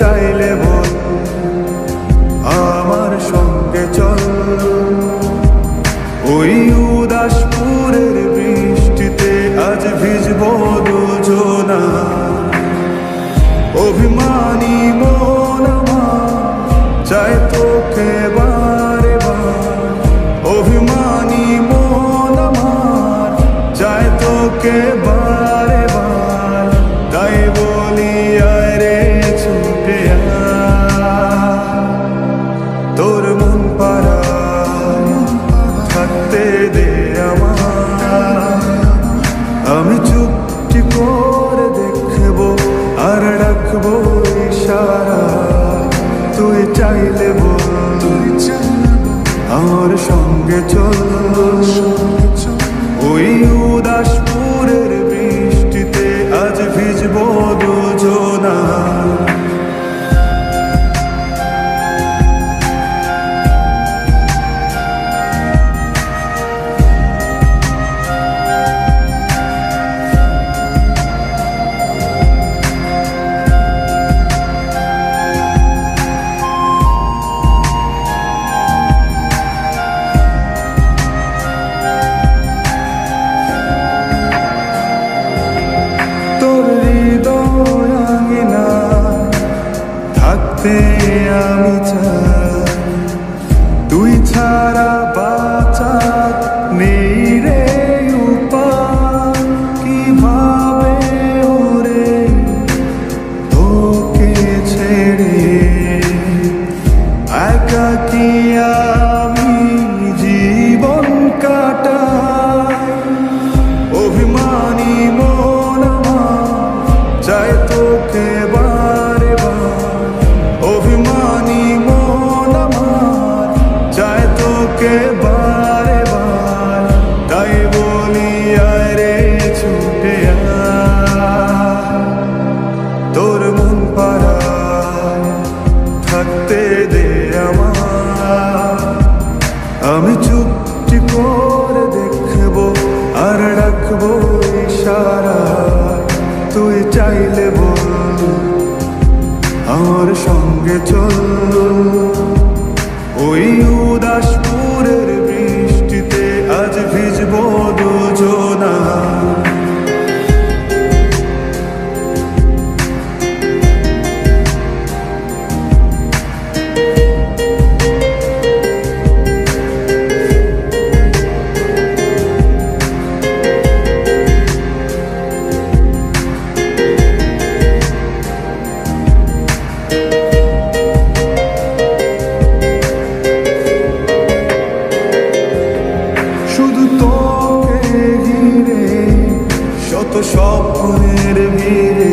চাইলে বল আমার সঙ্গে চল। ওই উদাসপুরের বৃষ্টিতে আজ ভিজবো সঙ্গে চলো। ওই কাটিয়া আমি জীবন কাটাই। অভিমানী মন আমার চায় তোকে বা চাইলে বল আমার সঙ্গে চল। ওই উদাসপুরের স্বপ্নের ভিড়ে।